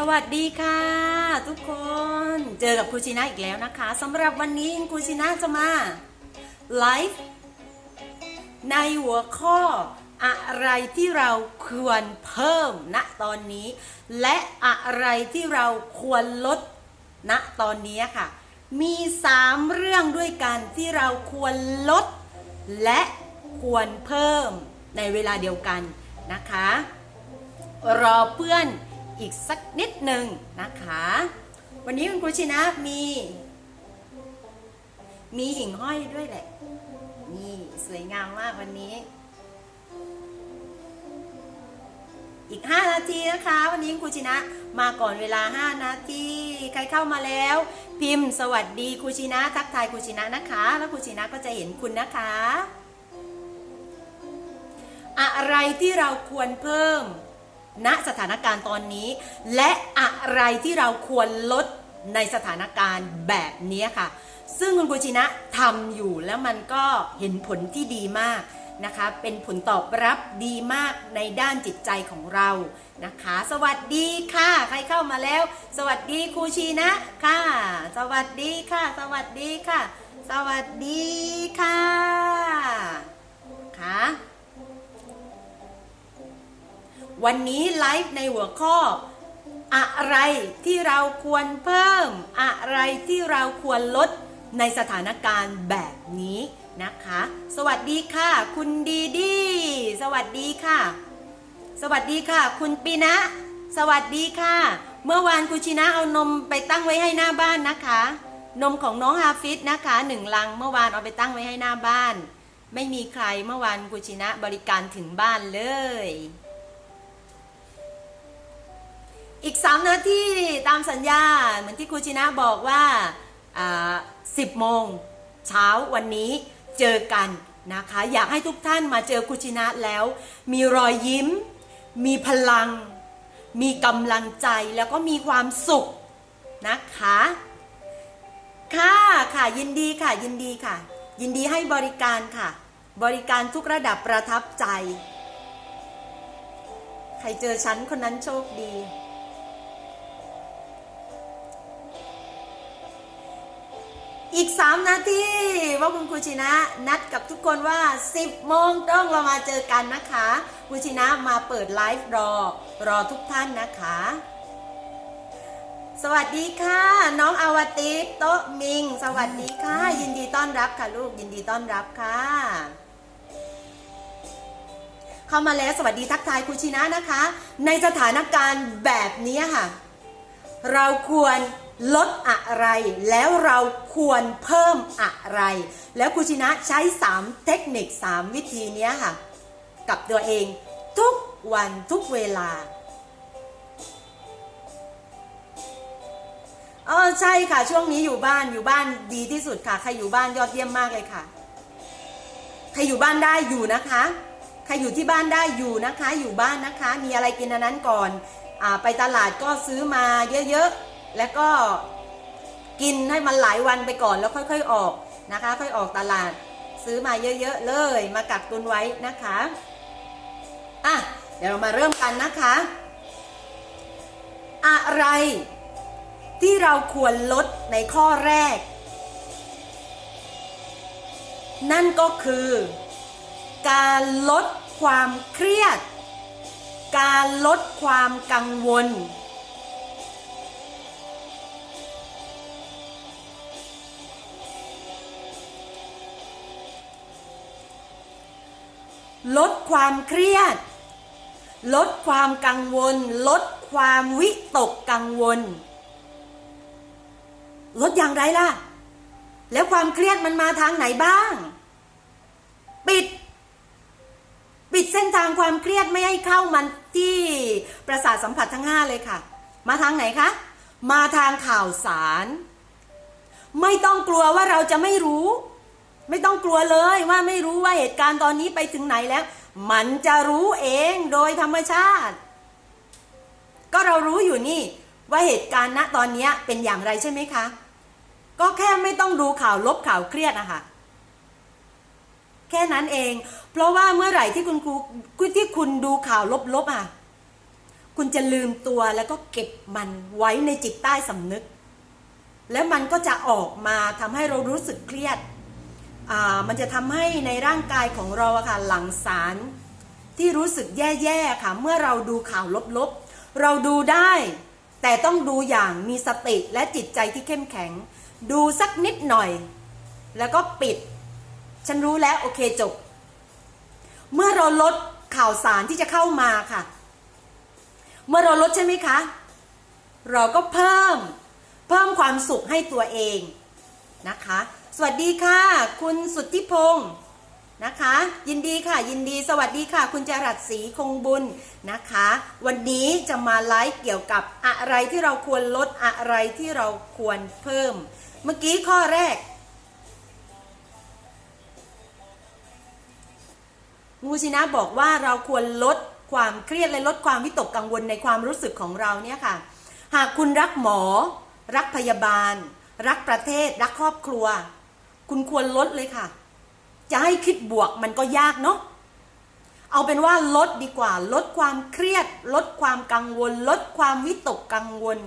สวัสดีค่ะ ทุกคนเจอกับครูชินะอีกแล้วนะคะสำหรับวันนี้ครูชินะจะมาไลฟ์ในหัวข้ออะไรที่เราควรเพิ่มณตอนนี้ และอะไรที่เราควรลดณตอนนี้ค่ะ มีสามเรื่องด้วยกันที่เราควรลด และควรเพิ่มในเวลาเดียวกันนะคะ รอเพื่อน อีกสักนิดหนึ่งนะคะ วันนี้คุณครูชินะมี มีหิ่งห้อยด้วยแหละ นี่สวยงามมากวันนี้ อีก 5 นาทีนะคะ วันนี้ครูชินะมาก่อนเวลา 5 นาทีใครเข้ามาแล้ว พิมพ์สวัสดีครูชินะทักทายครูชินะนะคะ แล้วครูชินะก็จะเห็นคุณนะคะ อะไรที่เราควรเพิ่ม ณสถานการณ์ตอนนี้ และอะไรที่เราควรลดในสถานการณ์แบบนี้ค่ะ ซึ่งคุณกุชินะทำอยู่แล้วมันก็เห็นผลที่ดีมากนะคะ เป็นผลตอบรับดีมากในด้านจิตใจของเรานะคะ สวัสดีค่ะ ใครเข้ามาแล้ว สวัสดีครูชีนะค่ะ สวัสดีค่ะ สวัสดีค่ะ สวัสดีค่ะค่ะ วันนี้ไลฟ์ในหัวข้อ อะไรที่เราควรเพิ่ม อะไรที่เราควรลดในสถานการณ์แบบนี้นะคะ สวัสดีค่ะ คุณดีดี สวัสดีค่ะ สวัสดีค่ะ คุณปีนะ สวัสดีค่ะ เมื่อวานคุณชินะเอานมไปตั้งไว้ให้หน้าบ้านนะคะ นมของน้องฮาฟิตนะคะหนึ่งลังเมื่อวานเอาไปตั้งไว้ให้หน้าบ้าน ไม่มีใครเมื่อวานคุชินะบริการถึงบ้านเลย อีก 3 นาทีตามสัญญา เหมือนที่ครูชินะบอกว่า 10 โมงเช้าวันนี้เจอกันนะคะ อยากให้ทุกท่านมาเจอครูชินะแล้ว มีรอยยิ้ม มีพลัง มีกำลังใจแล้วก็มีความสุขนะคะ ค่ะค่ะยินดีค่ะยินดีค่ะ ยินดีให้บริการค่ะ บริการทุกระดับประทับใจ ใครเจอฉันคนนั้นโชคดี อีก 3 นาทีว่าคุณครูชินะ นัดกับทุกคนว่า 10โมงต้องเรามาเจอกันนะคะครูชินะมาเปิดไลฟ์รอ รอทุกท่านนะคะ สวัสดีค่ะ น้องอวติโตมิง สวัสดีค่ะ ยินดีต้อนรับค่ะลูกยินดีต้อนรับค่ะเข้ามาแล้วสวัสดีทักทายครูชินะนะคะ ในสถานการณ์แบบนี้ค่ะ เราควร ลดอะไรแล้วเราควรเพิ่มอะไร แล้วครูชินะใช้ 3 เทคนิค 3 วิธีนี้ค่ะ กับตัวเอง ทุกวันทุกเวลาเออใช่ค่ะ ช่วงนี้อยู่บ้านอยู่บ้านดีที่สุดค่ะ ใครอยู่บ้านยอดเยี่ยมมากเลยค่ะ ใครอยู่บ้านได้อยู่นะคะ ใครอยู่ที่บ้านได้อยู่นะคะ อยู่บ้านนะคะ มีอะไรกินอันนั้นก่อนอไปตลาดก็ซื้อมาเยอะๆ แล้วก็กินให้มันหลายวันไปก่อนแล้วค่อยๆออกนะคะ ค่อยออกตลาดซื้อมาเยอะๆเลยมากักตุนไว้นะคะอะเดี๋ยวเรามาเริ่มกันนะคะ อะไร ที่เราควรลดในข้อแรก นั่นก็คือ การลดความเครียด การลดความกังวล ลดความเครียด ลดความกังวล ลดความวิตกกังวล ลดอย่างไรล่ะ แล้วความเครียดมันมาทางไหนบ้าง ปิด ปิดเส้นทางความเครียดไม่ให้เข้ามันที่ประสาทสัมผัสทั้งห้าเลยค่ะ มาทางไหนคะ มาทางข่าวสาร ไม่ต้องกลัวว่าเราจะไม่รู้ ไม่ต้องกลัวเลยว่าไม่รู้ว่าเหตุการณ์ตอนนี้ไปถึงไหนแล้ว มันจะรู้เองโดยธรรมชาติ ก็เรารู้อยู่นี่ว่าเหตุการณ์ณตอนนี้เป็นอย่างไรใช่ไหมคะ ก็แค่ไม่ต้องดูข่าวลบข่าวเครียดอะค่ะแค่นั้นเอง เพราะว่าเมื่อไหร่ที่คุณครูที่คุณดูข่าวลบๆอะ คุณจะลืมตัวแล้วก็เก็บมันไว้ในจิตใต้สำนึก แล้วมันก็จะออกมาทำให้เรารู้สึกเครียด มันจะทำให้ในร่างกายของเราค่ะหลั่งสารที่รู้สึกแย่ๆค่ะ เมื่อเราดูข่าวลบๆ เราดูได้ แต่ต้องดูอย่างมีสติและจิตใจที่เข้มแข็ง ดูสักนิดหน่อย แล้วก็ปิด ฉันรู้แล้วโอเคจบ เมื่อเราลดข่าวสารที่จะเข้ามาค่ะ เมื่อเราลดใช่ไหมคะ เราก็เพิ่ม เพิ่มความสุขให้ตัวเองนะคะ สวัสดีค่ะ คุณสุทธิพงศ์นะคะ ยินดีค่ะ ยินดีสวัสดีค่ะ คุณจรัสศรีคงบุญนะคะ วันนี้จะมาไลฟ์เกี่ยวกับอะไรที่เราควรลดอะไรที่เราควรเพิ่ม เมื่อกี้ข้อแรก งูชินะบอกว่าเราควรลดความเครียดและลดความวิตกกังวลในความรู้สึกของเราเนี่ยค่ะ หากคุณรักหมอ รักพยาบาล รักประเทศ รักครอบครัว คุณควรลดเลยค่ะ จะให้คิดบวกมันก็ยากเนาะเอาเป็นว่าลดดีกว่า ลดความเครียด ลดความกังวล ลดความวิตกกังวล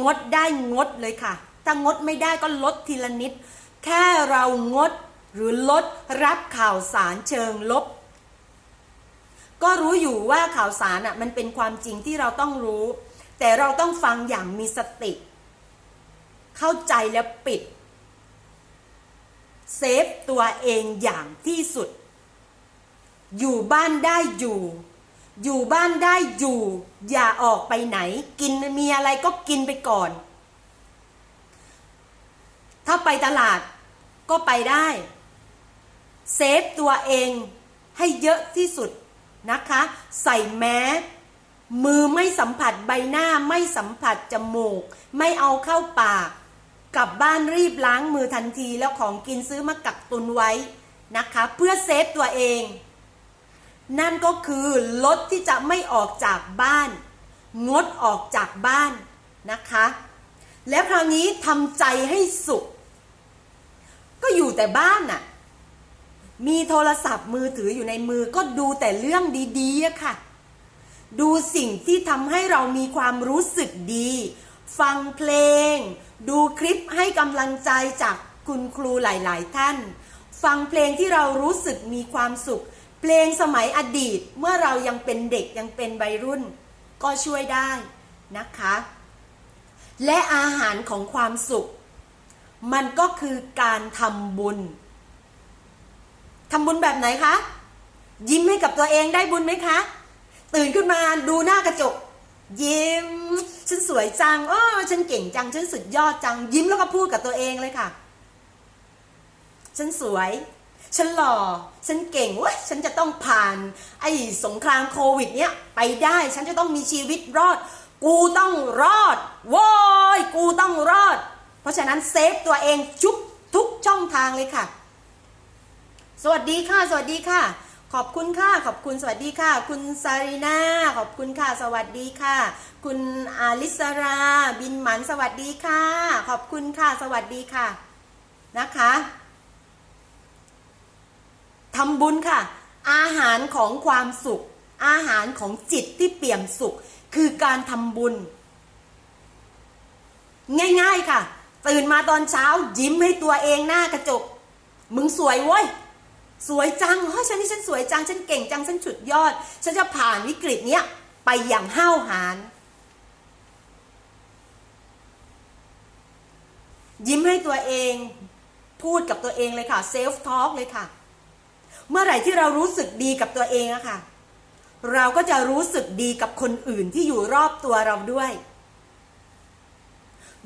งดได้งดเลยค่ะ ถ้างดไม่ได้ก็ลดทีละนิด แค่เรางดหรือลดรับข่าวสารเชิงลบ ก็รู้อยู่ว่าข่าวสารอะมันเป็นความจริงที่เราต้องรู้ แต่เราต้องฟังอย่างมีสติ เข้าใจและปิด เซฟตัวเองอย่างที่สุด อยู่บ้านได้อยู่ อยู่บ้านได้อยู่ อย่าออกไปไหน กินมีอะไรก็กินไปก่อน ถ้าไปตลาดก็ไปได้ เซฟตัวเองให้เยอะที่สุดนะคะ ใส่แมสมือไม่สัมผัสใบหน้าไม่สัมผัสจมูก ไม่เอาเข้าปาก กลับบ้านรีบล้างมือทันทีแล้วของกินซื้อมากักตุนไว้นะคะ เพื่อเซฟตัวเอง นั่นก็คือลดที่จะไม่ออกจากบ้าน งดออกจากบ้านนะคะ แล้วคราวนี้ทำใจให้สุข ก็อยู่แต่บ้านน่ะ มีโทรศัพท์มือถืออยู่ในมือก็ดูแต่เรื่องดีๆค่ะ ดูสิ่งที่ทำให้เรามีความรู้สึกดี ฟังเพลง ดูคลิปให้กำลังใจจากคุณครูหลาย ๆ ท่าน ฟังเพลงที่เรารู้สึกมีความสุข เพลงสมัยอดีตเมื่อเรายังเป็นเด็กยังเป็นวัยรุ่น ก็ช่วยได้นะคะ และอาหารของความสุข มันก็คือการทำบุญทำบุญแบบไหนคะ ยิ้มให้กับตัวเองได้บุญไหมคะ ตื่นขึ้นมาดูหน้ากระจก ยิ้ม ฉันสวยจังอ้อฉันเก่งจัง ฉันสุดยอดจัง ยิ้มแล้วก็พูดกับตัวเองเลยค่ะ ฉันสวย ฉันหล่อ ฉันเก่งว้ยฉันจะต้องผ่าน ไอ้สงครามโควิด เนี้ยไปได้ ฉันจะต้องมีชีวิตรอด กูต้องรอด โว้ย กูต้องรอด เพราะฉะนั้นเซฟตัวเองชุกทุกช่องทางเลยค่ะ สวัสดีค่ะ สวัสดีค่ะ ขอบคุณค่ะ ขอบคุณสวัสดีค่ะ คุณซารีนาขอบคุณค่ะ สวัสดีค่ะ คุณอาลิสรา บินหมันสวัสดีค่ะ ขอบคุณค่ะ สวัสดีค่ะ นะคะทำบุญค่ะ อาหารของความสุข อาหารของจิตที่เปี่ยมสุข คือการทำบุญ ง่ายๆค่ะ ตื่นมาตอนเช้ายิ้มให้ตัวเองหน้ากระจก มึงสวยเว้ย สวยจังเฮ้ยฉันนี่ฉันสวยจัง ฉันเก่งจัง ฉันสุดยอด ฉันจะผ่านวิกฤตเนี้ยไปอย่างห้าวหาญ ยิ้มให้ตัวเอง พูดกับตัวเองเลยค่ะเซลฟ์ทอล์กเลยค่ะ เมื่อไหร่ที่เรารู้สึกดีกับตัวเองอะค่ะ เราก็จะรู้สึกดีกับคนอื่นที่อยู่รอบตัวเราด้วย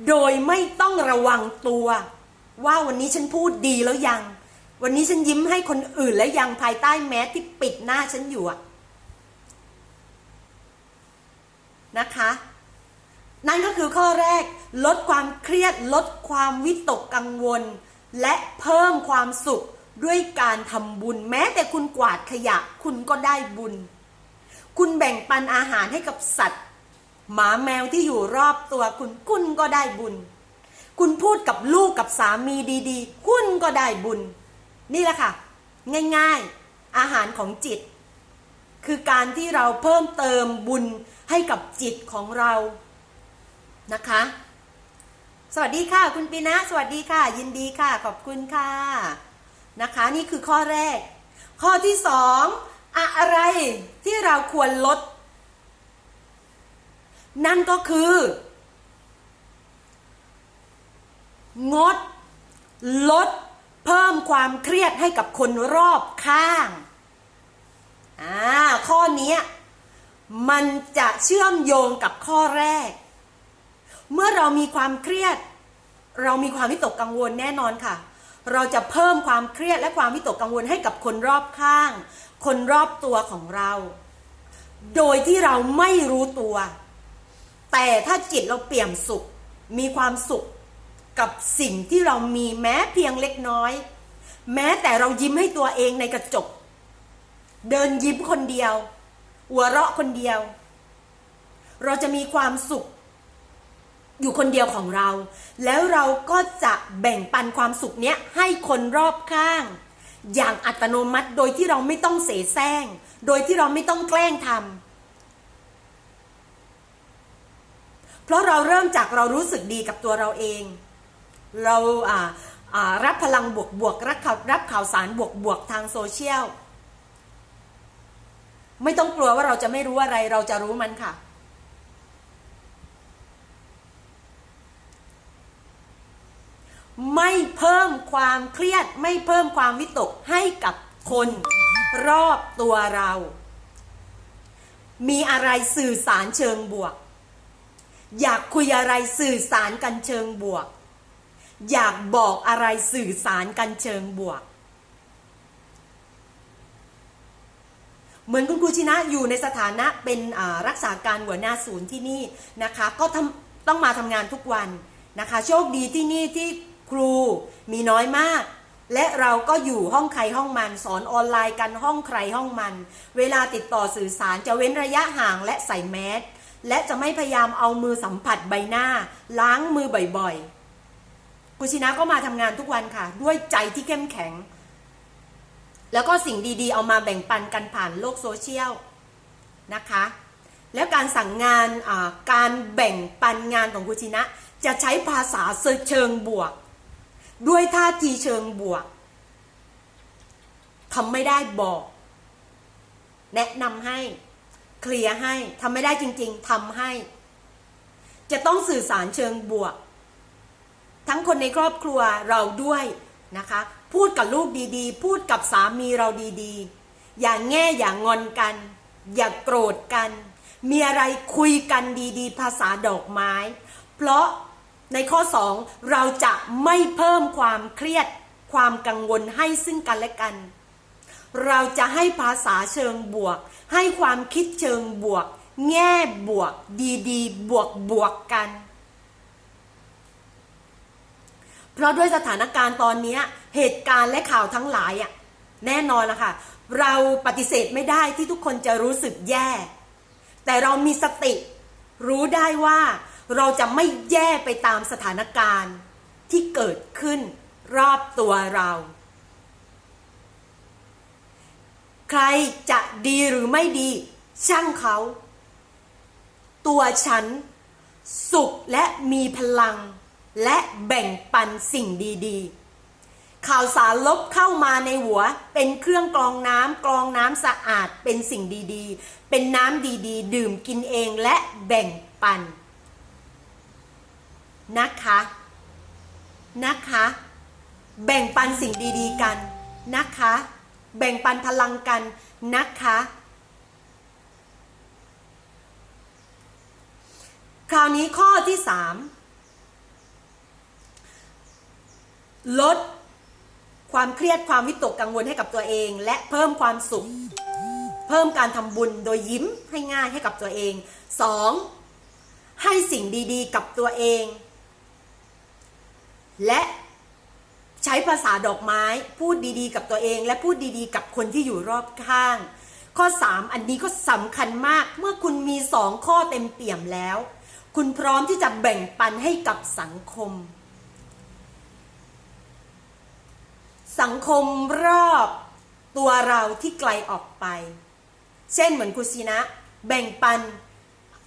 โดยไม่ต้องระวังตัว ว่าวันนี้ฉันพูดดีแล้วยัง วันนี้ฉันยิ้มให้คนอื่นแล้วยังภายใต้แมสที่ปิดหน้าฉันอยู่อะนะคะ นั่นก็คือข้อแรก ลดความเครียด ลดความวิตกกังวล และเพิ่มความสุขด้วยการทำบุญ แม้แต่คุณกวาดขยะ คุณก็ได้บุญ คุณแบ่งปันอาหารให้กับสัตว์ หมาแมวที่อยู่รอบตัวคุณคุณก็ได้บุญ คุณพูดกับลูกกับสามีดีๆ คุณก็ได้บุญ นี่แหละค่ะ ง่ายๆอาหารของจิต คือการที่เราเพิ่มเติมบุญให้กับจิตของเรานะคะ สวัสดีค่ะคุณปีนะ สวัสดีค่ะ ยินดีค่ะ ขอบคุณค่ะนะคะ นี่คือข้อแรก ข้อที่สองอะไรที่เราควรลด นั่นก็คือ งด ลด เพิ่มความเครียดให้กับคนรอบข้างอ่าข้อนี้มันจะเชื่อมโยงกับข้อแรก เมื่อเรามีความเครียด เรามีความวิตกกังวลแน่นอนค่ะ เราจะเพิ่มความเครียดและความวิตกกังวลให้กับคนรอบข้าง คนรอบตัวของเรา โดยที่เราไม่รู้ตัว แต่ถ้าจิตเราเปี่ยมสุข มีความสุข กับสิ่งที่เรามีแม้เพียงเล็กน้อย แม้แต่เรายิ้มให้ตัวเองในกระจก เดินยิ้มคนเดียว หัวเราะคนเดียว เราจะมีความสุข อยู่คนเดียวของเรา แล้วเราก็จะแบ่งปันความสุขเนี้ยให้คนรอบข้าง อย่างอัตโนมัติโดยที่เราไม่ต้องเสแสร้ง โดยที่เราไม่ต้องแกล้งทำเพราะเราเริ่มจากเรารู้สึกดีกับตัวเราเอง เราอ่ารับพลังบวกบวกรับข่าวรับข่าวสารบวกบวกทางโซเชียลไม่ต้องกลัวว่าเราจะไม่รู้อะไรเราจะรู้มันค่ะ ไม่เพิ่มความเครียด ไม่เพิ่มความวิตกให้กับคนรอบตัวเรา มีอะไรสื่อสารเชิงบวก อยากคุยอะไรสื่อสารกันเชิงบวก อยากบอกอะไรสื่อสารกันเชิงบวก เหมือนคุณครูชินะอยู่ในสถานะเป็นรักษาการหัวหน้าศูนย์ที่นี่นะคะ ก็ต้องมาทำงานทุกวันนะคะ โชคดีที่นี่ที่ครูมีน้อยมาก และเราก็อยู่ห้องใครห้องมันสอนออนไลน์กันห้องใครห้องมัน เวลาติดต่อสื่อสารจะเว้นระยะห่างและใส่แมสและจะไม่พยายามเอามือสัมผัสใบหน้า ล้างมือบ่อยๆ ครูชินะก็มาทำงานทุกวันค่ะ ด้วยใจที่เข้มแข็ง แล้วก็สิ่งดีๆ เอามาแบ่งปันกันผ่านโลกโซเชียลนะคะ แล้วการสั่งงานการแบ่งปันงานของคุชินะ จะใช้ภาษาเชิงบวก ด้วยท่าทีเชิงบวกทำไม่ได้บอก แนะนำให้เคลียร์ให้ทำไม่ได้จริง ๆทำให้ จะต้องสื่อสารเชิงบวก ทั้งคนในครอบครัวเราด้วยนะคะ พูดกับลูกดีๆ พูดกับสามีเราดีๆ อย่างแง่อย่างงอนกัน อย่าโกรธกัน มีอะไรคุยกันดีๆ ภาษาดอกไม้ เพราะในข้อ 2 เราจะไม่เพิ่มความเครียดความกังวลให้ซึ่งกันและกัน เราจะให้ภาษาเชิงบวก ให้ความคิดเชิงบวก แง่บวก ดีๆ บวกบวกกัน เพ ราะด้วยสถานการณ์ตอนนี้เหตุการณ์และข่าวทั้งหลายอะแน่นอนละค่ะ เราปฏิเสธไม่ได้ที่ทุกคนจะรู้สึกแย่ แต่เรามีสติ รู้ได้ว่าเราจะไม่แย่ไปตามสถานการณ์ที่เกิดขึ้นรอบตัวเรา ใครจะดีหรือไม่ดี ช่างเขา ตัวฉัน สุขและมีพลัง และแบ่งปันสิ่งดีๆ ข่าวสารลบเข้ามาในหัว เป็นเครื่องกรองน้ำกรองน้ำสะอาดเป็นสิ่งดีๆ เป็นน้ำดีๆ ดื่มกินเองและแบ่งปัน นะคะ นะคะ แบ่งปันสิ่งดีๆกันนะคะ แบ่งปันพลังกันนะคะ คราวนี้ข้อที่สาม ลดความเครียดความวิตกกังวลให้กับตัวเอง และเพิ่มความสุข เพิ่มการทำบุญโดยยิ้มให้ง่ายให้กับตัวเองสองให้สิ่งดีๆ กับตัวเอง และใช้ภาษาดอกไม้พูดดีๆ กับตัวเอง และพูดดีๆ กับคนที่อยู่รอบข้าง ข้อ 3 อันนี้ก็สำคัญมากเมื่อคุณมีสองข้อเต็มเปี่ยมแล้ว คุณพร้อมที่จะแบ่งปันให้กับสังคม สังคมรอบตัวเราที่ไกลออกไป เช่นเหมือนคุซีนะ แบ่งปัน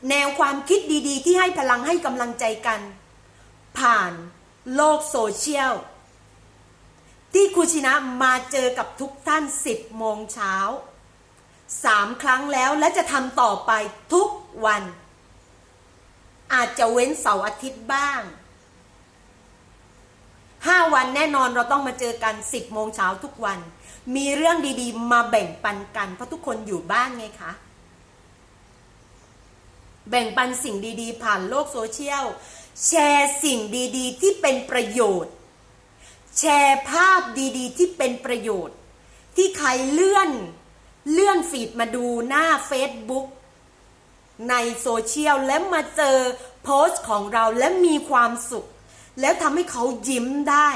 แนวความคิดดีๆ ที่ให้พลังให้กำลังใจกัน ผ่านโลกโซเชียล ที่ครูชินะมาเจอกับทุกท่าน 10 โมงเช้าสามครั้งแล้วและจะทำต่อไปทุกวัน อาจจะเว้นเสาร์อาทิตย์บ้าง ห้าวันแน่นอนเราต้องมาเจอกัน 10 โมงเช้าทุกวัน มีเรื่องดีๆ มาแบ่งปันกัน เพราะทุกคนอยู่บ้านไงคะ แบ่งปันสิ่งดีๆ ผ่านโลกโซเชียล แชร์สิ่งดีๆ ที่เป็นประโยชน์ แชร์ภาพดีๆ ที่เป็นประโยชน์ ที่ใครเลื่อนเลื่อนฟีดมาดูหน้า Facebook ในโซเชียลแล้วมาเจอโพสต์ของเราและมีความสุข แล้วทำให้เขายิ้มได้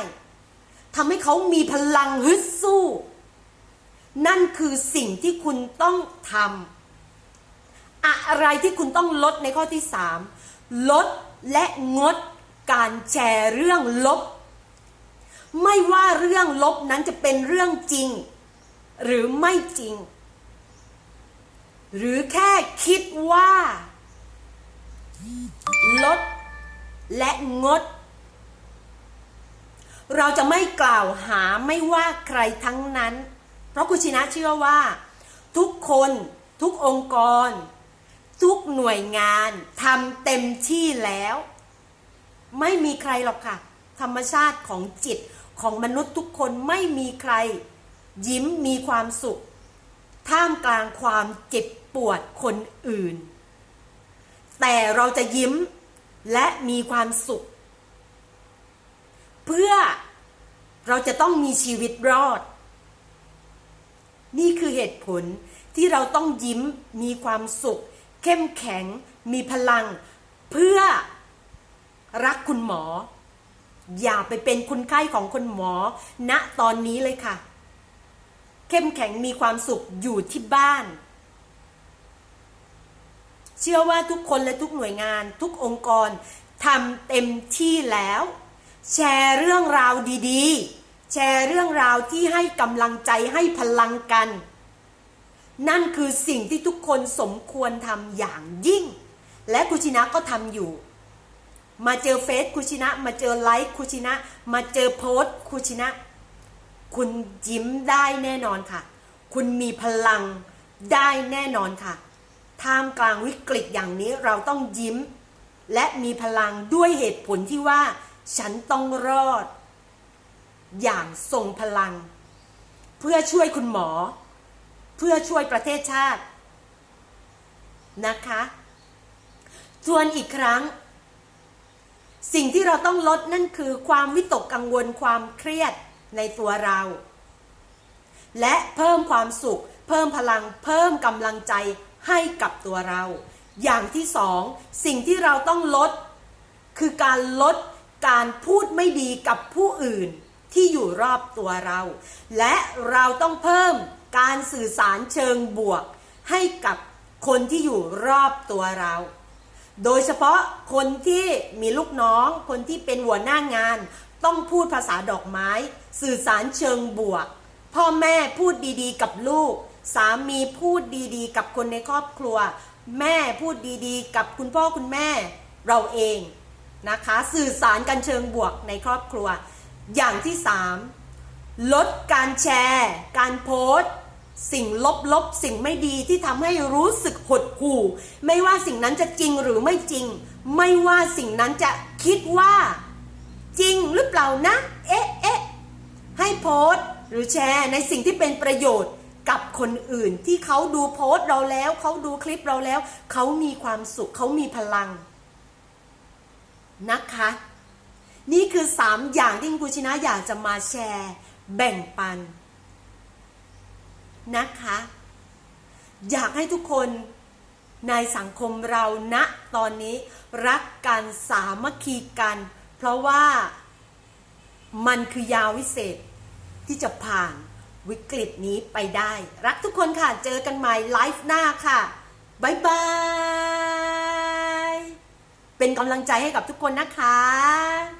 ทำให้เขามีพลังฮึดสู้ นั่นคือสิ่งที่คุณต้องทำอะไรที่คุณต้องลดในข้อที่3ลดและงดการแชร์เรื่องลบ ไม่ว่าเรื่องลบนั้นจะเป็นเรื่องจริง หรือไม่จริง หรือแค่คิดว่า ลดและงด เราจะไม่กล่าวหาไม่ว่าใครทั้งนั้น เพราะคุณชินะเชื่อว่า ทุกคนทุกองค์กร ทุกหน่วยงานทำเต็มที่แล้ว ไม่มีใครหรอกค่ะ ธรรมชาติของจิตของมนุษย์ทุกคนไม่มีใคร ยิ้มมีความสุข ท่ามกลางความเจ็บปวดคนอื่น แต่เราจะยิ้มและมีความสุข เพื่อเราจะต้องมีชีวิตรอด นี่คือเหตุผลที่เราต้องยิ้มมีความสุข เข้มแข็ง มีพลัง เพื่อรักคุณหมอ อย่าไปเป็นคุณไข้ของคุณหมอ ณตอนนี้เลยค่ะ เข้มแข็งมีความสุขอยู่ที่บ้าน เชื่อว่าทุกคนและทุกหน่วยงาน ทุกองค์กรทำเต็มที่แล้ว แชร์เรื่องราวดีๆ แชร์เรื่องราวที่ให้กำลังใจให้พลังกัน นั่นคือสิ่งที่ทุกคนสมควรทำอย่างยิ่ง และคุชินะก็ทำอยู่ มาเจอเฟซคุชินะ มาเจอไลฟ์คุชินะ มาเจอโพสต์คุชินะ คุณยิ้มได้แน่นอนค่ะ คุณมีพลังได้แน่นอนค่ะ ท่ามกลางวิกฤตอย่างนี้เราต้องยิ้ม และมีพลังด้วยเหตุผลที่ว่า ฉันต้องรอด อย่างทรงพลัง เพื่อช่วยคุณหมอ เพื่อช่วยประเทศชาติ นะคะทวนอีกครั้ง สิ่งที่เราต้องลดนั่นคือความวิตกกังวลความเครียดในตัวเรา และเพิ่มความสุข เพิ่มพลัง เพิ่มกำลังใจให้กับตัวเรา อย่างที่สอง สิ่งที่เราต้องลด คือการลด การพูดไม่ดีกับผู้อื่นที่อยู่รอบตัวเรา และเราต้องเพิ่มการสื่อสารเชิงบวก ให้กับคนที่อยู่รอบตัวเรา โดยเฉพาะคนที่มีลูกน้อง คนที่เป็นหัวหน้างาน ต้องพูดภาษาดอกไม้ สื่อสารเชิงบวก พ่อแม่พูดดีๆ กับลูก สามีพูดดีๆ กับคนในครอบครัว แม่พูดดีๆ กับคุณพ่อคุณแม่ เราเอง นะคะ สื่อสารกันเชิงบวกในครอบครัว อย่างที่สามลดการแชร์ การโพสต์สิ่งลบๆ สิ่งไม่ดีที่ทำให้รู้สึกหดหู่ ไม่ว่าสิ่งนั้นจะจริงหรือไม่จริง ไม่ว่าสิ่งนั้นจะคิดว่า จริงหรือเปล่านะ เอ๊ะเอ๊ะให้โพสต์หรือแชร์ในสิ่งที่เป็นประโยชน์กับคนอื่นที่เขาดูโพสต์เราแล้ว เขาดูคลิปเราแล้ว เขามีความสุขเขามีพลัง นะคะ นี่คือสามอย่างที่คุณชินะอยากจะมาแชร์ แบ่งปัน นะคะ อยากให้ทุกคนในสังคมเราณนะตอนนี้รักกันสามัคคีกัน เพราะว่ามันคือยาวิเศษที่จะผ่านวิกฤตนี้ไปได้ รักทุกคนค่ะ เจอกันใหม่ไลฟ์หน้าค่ะ บ๊ายบาย เป็นกำลังใจให้กับทุกคนนะคะ